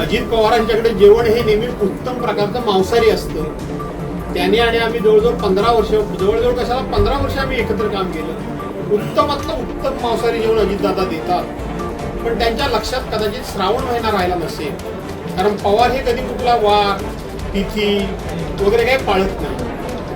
अजित पवारांच्याकडे जेवण हे नेहमी उत्तम प्रकारचं मांसाहारी असतं. त्याने आणि आम्ही जवळजवळ पंधरा वर्ष जवळजवळ कशाला पंधरा वर्ष आम्ही एकत्र काम केलं. उत्तमातलं उत्तम मांसाहारी जेवण अजितदादा देतात. पण त्यांच्या लक्षात कदाचित श्रावण महिना राहिला नसेल. कारण पवार हे कधी कुठला वार तिथी वगैरे काही पाळत नाही.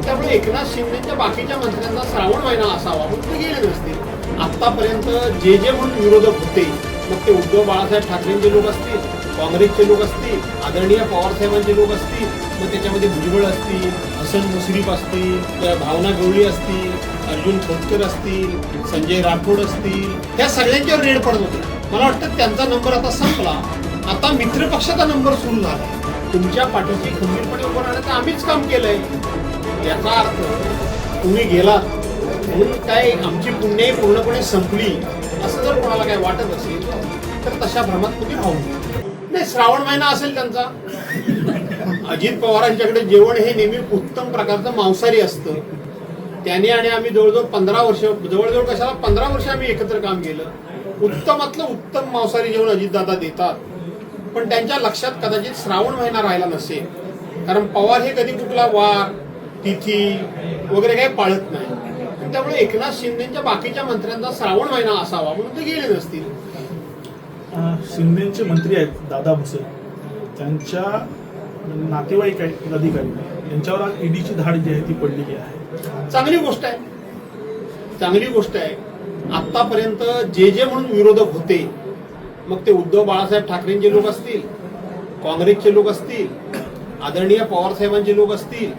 त्यामुळे एकनाथ शिंदेच्या बाकीच्या मंत्र्यांचा श्रावण महिना असावा म्हणून ते गेले नसतील आत्तापर्यंत जे जे म्हणून विरोधक होते मग ते उद्धव बाळासाहेब ठाकरेंचे लोक असतील काँग्रेसचे लोक असतील आदरणीय पवारसाहेबांचे लोक असतील मग त्याच्यामध्ये भुजबळ असतील हसन मुश्रीफ असतील भावना गवळी असतील अर्जुन खोतकर असतील संजय राठोड असतील त्या सगळ्यांच्यावर रेड पडत होते. मला वाटतं त्यांचा नंबर आता संपला. आता मित्रपक्षाचा नंबर सुरू झाला. तुमच्या पाठीशी खंबीरपणे उभं राहण्याचं आम्हीच काम केलंय. याचा अर्थ तुम्ही गेलात म्हणून काय आमची पुण्याही पूर्णपणे संपली असं जर कोणाला काय वाटत असेल तर तशा भ्रमात तुम्ही राहू नये. नाही श्रावण महिना असेल त्यांचा. अजित पवारांच्याकडे जेवण हे नेहमी उत्तम प्रकारचं मांसाहारी असतं. त्याने आणि आम्ही जवळजवळ पंधरा वर्ष जवळजवळ कशाला पंधरा वर्ष आम्ही एकत्र काम केलं. उत्तमातलं उत्तम मांसाहारी जेवण अजितदादा देतात. पण त्यांच्या लक्षात कदाचित श्रावण महिना राहिला नसेल. कारण पवार हे कधी कुठला वार तिथी वगैरे काही पाळत नाही. त्यामुळे एकनाथ शिंदेच्या बाकीच्या मंत्र्यांचा श्रावण महिना असावा म्हणून ते गेले नसतील. शिंदेचे मंत्री आहेत दादा भुसे. त्यांच्या नातेवाईक आहेत अधिकारी. त्यांच्यावर आज ईडीची धाड जी आहे ती पडलेली आहे. चांगली गोष्ट आहे. चांगली गोष्ट आहे. आतापर्यंत जे जे म्हणून विरोधक होते मग ते उद्धव बाळासाहेब ठाकरेंचे लोक असतील काँग्रेसचे लोक असतील आदरणीय पवारसाहेबांचे लोक असतील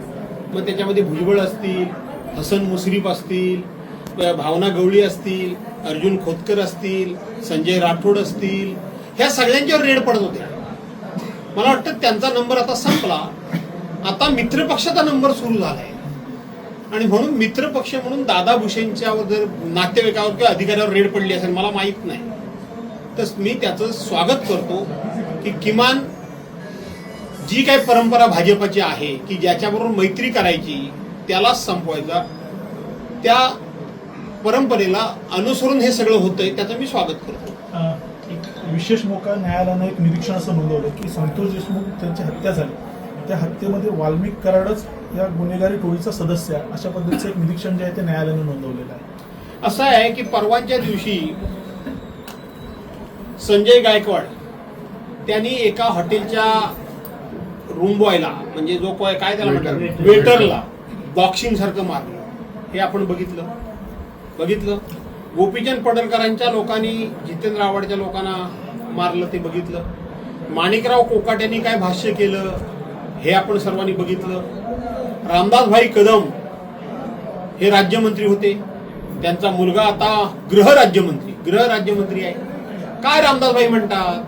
मग त्याच्यामध्ये भुजबळ असतील हसन मुश्रीफ असतील भावना गवळी असतील अर्जुन खोतकर असतील संजय राठोड असतील ह्या सगळ्यांच्यावर रेड पडत होते. मला वाटतं त्यांचा नंबर आता संपला. आता मित्रपक्षाचा नंबर सुरू झालाय. आणि म्हणून मित्रपक्ष म्हणून दादा भुसेंच्या जर नातेवाईकावर किंवा अधिकाऱ्यावर रेड पडली असेल मला माहीत नाही. तर मी त्याचं स्वागत करतो की किमान जी काही परंपरा भाजपची आहे की ज्याच्याबरोबर मैत्री करायची त्यालाच संपवायचा. त्या परंपरेला अनुसरून हे सगळं होतंय त्याचं मी स्वागत करतो. विशेष मोका न्यायालयानं एक निरीक्षण असं नोंदवलं की संतोष देशमुख त्यांची हत्या झाली. त्या हत्येमध्ये वाल्मिक कराडच या गुन्हेगारी टोळीचा सदस्य आहे अशा पद्धतीचं एक निरीक्षण जे आहे ते न्यायालयानं नोंदवलेलं आहे. असं आहे की परवाच्या दिवशी संजय गायकवाड त्यांनी एका हॉटेलच्या रूम बॉयला म्हणजे जो काय काय त्याला म्हणतात वेटरला. बॉक्सिंग सारखं मारलं. हे आपण बघितलं. बघितलं. गोपीचंद पडळकरांच्या लोकांनी जितेंद्र आव्हाडच्या लोकांना मारलं ते बघितलं. माणिकराव कोकाट यांनी काय भाष्य केलं हे आपण सर्वांनी बघितलं. रामदासभाई कदम हे राज्यमंत्री होते. त्यांचा मुलगा आता गृहराज्यमंत्री गृहराज्यमंत्री आहे. काय रामदासभाई म्हणतात?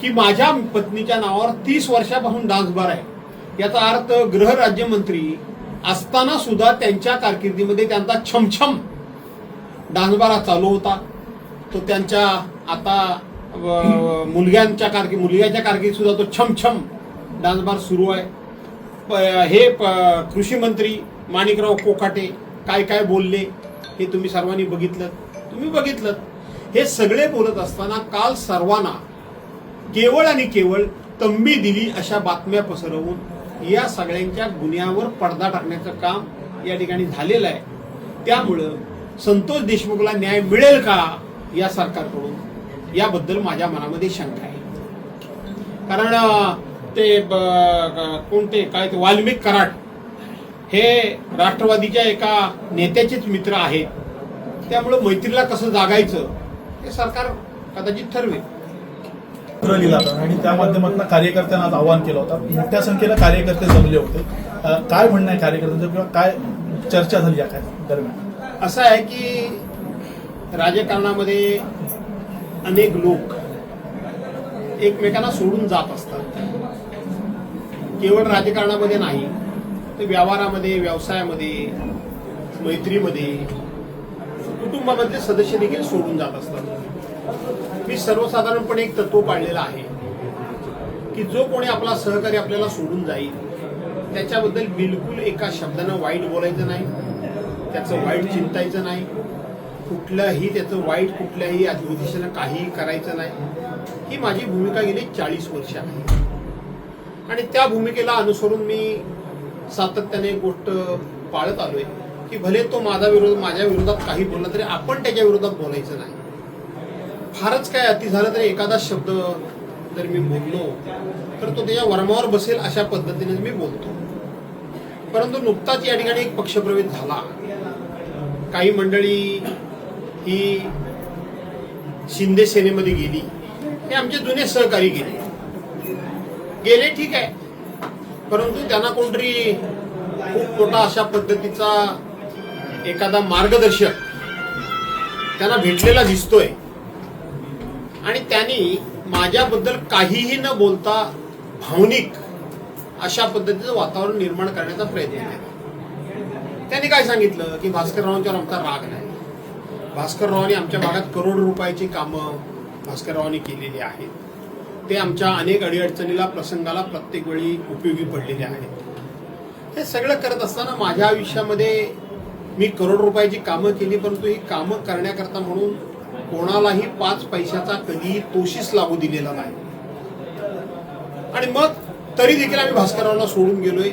की माझ्या पत्नीच्या नावावर तीस वर्षापासून डान्सबार आहे. याचा अर्थ गृहराज्यमंत्री असताना सुद्धा त्यांच्या कारकिर्दीमध्ये त्यांचा छमछम डान्सबारा चालू होता. तो त्यांच्या आता मुलग्यांच्या कारकी मुलग्याच्या कारकीत सुद्धा तो छमछम डान्सबार सुरू आहे. प- हे प- कृषी मंत्री माणिकराव कोकाटे काय काय बोलले हे तुम्ही सर्वांनी बघितलं. तुम्ही बघितलं. हे सगळे बोलत असताना काल सर्वांना केवळ आणि केवळ तंबी दिली अशा बातम्या पसरवून या सगळ्यांच्या गुन्ह्यावर पडदा टाकण्याचं काम या ठिकाणी झालेलं आहे. त्यामुळं संतोष देशमुखला न्याय मिळेल का या सरकारकडून? याबद्दल माझ्या मनामध्ये शंका आहे. कारण ते कोणते काय ते वाल्मिक कराड हे राष्ट्रवादीच्या एका नेत्याचेच मित्र आहेत. त्यामुळं मैत्रीला कसं जागायचं हे सरकार कदाचित ठरवेल. पत्र लिहिला होता आणि त्या माध्यमातून कार्यकर्त्यांना आज आवाहन केलं होतं. मोठ्या संख्येला कार्यकर्ते जमले होते. काय म्हणणं आहे कार्यकर्त्यांचं किंवा काय चर्चा झाली या काय दरम्यान? असं आहे की राजकारणामध्ये अनेक लोक एकमेकांना सोडून जात असतात. केवळ राजकारणामध्ये नाही तर व्यवहारामध्ये व्यवसायामध्ये मैत्रीमध्ये कुटुंबामधले सदस्य देखील सोडून जात असतात. मी सर्वसाधारणपणे एक तत्व पाळलेलं आहे की जो कोणी आपला सहकारी आपल्याला सोडून जाईल त्याच्याबद्दल बिलकुल एका शब्दानं वाईट बोलायचं नाही. त्याचं वाईट चिंतायचं नाही. कुठलंही त्याचं वाईट कुठल्याही दिशेनं काहीही करायचं नाही. ही माझी भूमिका गेली चाळीस वर्ष आहे आणि त्या भूमिकेला अनुसरून मी सातत्याने गोष्ट पाळत आलोय की भले तो माझा विरोध माझ्या विरोधात काही बोलला तरी आपण त्याच्या विरोधात बोलायचं नाही. फारच काय अति झालं तरी एखादा शब्द जर मी बोललो तर तो त्याच्या वर्मावर बसेल अशा पद्धतीने मी बोलतो. परंतु नुकताच या ठिकाणी एक पक्षप्रवेश झाला. काही मंडळी ही शिंदे सेनेमध्ये गेली. हे आमचे जुने सहकारी गेले. गेले ठीक आहे. परंतु त्यांना कोणतरी खूप मोठा अशा पद्धतीचा एखादा मार्गदर्शक त्यांना भेटलेला दिसतोय. आणि त्यांनी माझ्याबद्दल काहीही न बोलता भावनिक अशा पद्धतीचं वातावरण निर्माण करण्याचा प्रयत्न केला. त्यांनी काय सांगितलं? की भास्कररावांच्यावर आमचा राग नाही. भास्कररावांनी आमच्या भागात करोड रुपयाची कामं भास्कररावांनी केलेली आहेत. ते आमच्या अनेक अडीअडचणीला प्रसंगाला प्रत्येक वेळी उपयोगी पडलेले आहेत. हे सगळं करत असताना माझ्या आयुष्यामध्ये मी करोड रुपयाची कामं केली परंतु ही कामं करण्याकरता म्हणून कोणालाही पाच पैशाचा कधीही तोशीस लागू दिलेला नाही. आणि मग तरी देखील आम्ही भास्कररावला सोडून गेलोय.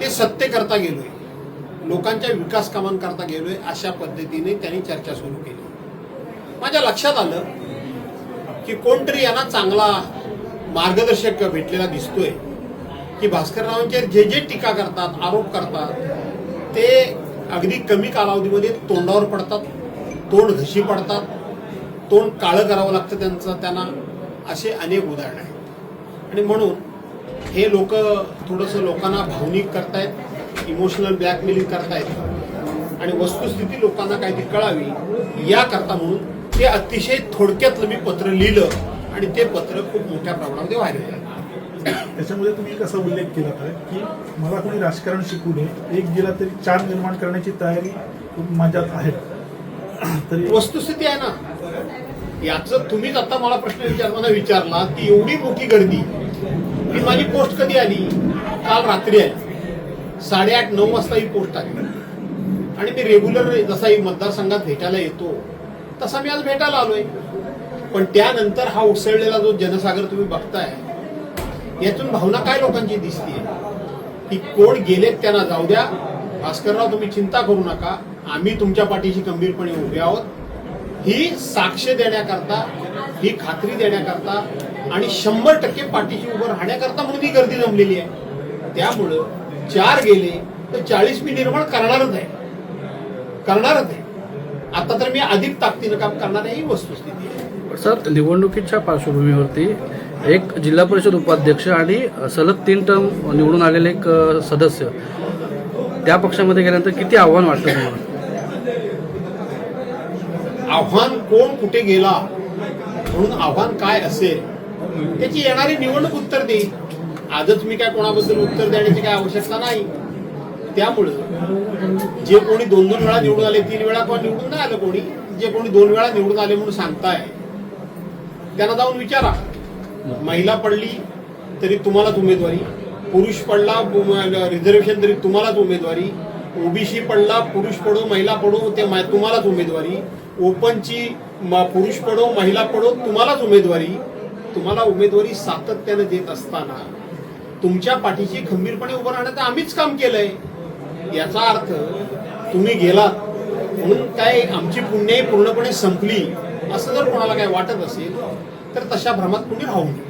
ते सत्य करता गेलोय. लोकांच्या विकास कामांकरता गेलोय अशा पद्धतीने त्यांनी चर्चा सुरू केली. माझ्या लक्षात आलं की कोणतरी यांना चांगला मार्गदर्शक भेटलेला दिसतोय. की भास्कररावांचे जे जे टीका करतात आरोप करतात ते अगदी कमी कालावधीमध्ये तोंडावर पडतात तोंड घशी पडतात तोंड काळं करावं लागतं त्यांचं त्यांना असे अनेक उदाहरण आहेत. आणि म्हणून हे लोक थोडंसं लोकांना भावनिक करतायत इमोशनल ब्लॅकमेलिंग करतायत. आणि वस्तुस्थिती लोकांना काहीतरी कळावी याकरता म्हणून ते अतिशय थोडक्यातलं मी पत्र लिहिलं आणि ते पत्र खूप मोठ्या प्रमाणामध्ये व्हायरल झालं. त्याच्यामध्ये तुम्ही एक असा उल्लेख केला आहे की मला कोणी राजकारण शिकू नये एक गेला तरी चार निर्माण करण्याची तयारी माझ्यात आहे. तरी वस्तुस्थिती आहे ना? याचं तुम्हीच आता मला प्रश्न विचारताना विचारला की एवढी मोठी गर्दी ही माझी पोस्ट कधी आली? काल रात्री आली. साडेआठ नऊ वाजता ही पोस्ट आली. आणि मी रेग्युलर जसा ही मतदारसंघात भेटायला येतो तसा मी आज भेटायला आलोय. पण त्यानंतर हा उसळलेला जो जनसागर तुम्ही बघताय यातून भावना काय लोकांची दिसतीये? की कोण गेलेत त्यांना जाऊ द्या. भास्करराव तुम्ही चिंता करू नका. आम्ही तुमच्या पाठीशी गंभीरपणे उभे आहोत. ही साक्ष देण्याकरता ही खात्री देण्याकरता आणि शंभर टक्के पाठीशी उभं राहण्याकरता म्हणून ही गर्दी जमलेली आहे. त्यामुळं चार गेले तर चाळीस मी निर्माण करणारच आहे. करणारच आहे. आता तर मी अधिक ताकदीनं काम करणार आहे ही वस्तुस्थिती आहे. सर निवडणुकीच्या पार्श्वभूमीवरती एक जिल्हा परिषद उपाध्यक्ष आणि सलग तीन टर्म निवडून आलेले एक सदस्य. त्या पक्षामध्ये गेल्यानंतर किती आव्हान वाटतं तुम्हाला? आव्हान कोण कुठे गेला? म्हणून आव्हान काय असेल? त्याची येणारी निवडणूक उत्तर देईल आजच मी काय कोणाबद्दल उत्तर देण्याची काय आवश्यकता नाही. त्यामुळं जे कोणी दोन दोन वेळा निवडून आले तीन वेळा किंवा निवडून नाही आलं कोणी जे कोणी दोन वेळा निवडून आले म्हणून सांगताय त्यांना जाऊन विचारा. महिला पडली तरी तुम्हालाच उमेदवारी पुरुष पडला रिझर्वेशन तरी तुम्हालाच उमेदवारी ओबीसी पडला पुरुष पडो महिला पडो ते तुम्हालाच उमेदवारी ओपनची पुरुष पडो महिला पडो तुम्हालाच उमेदवारी तुम्हाला उमेदवारी सातत्याने देत असताना तुमच्या पाठीशी खंबीरपणे उभं राहण्याचं आम्हीच काम केलंय. याचा अर्थ तुम्ही गेलात म्हणून काय आमची पुण्य पूर्णपणे संपली असं जर कोणाला काय वाटत असेल तर तशा भ्रमात कुणी राहू नये.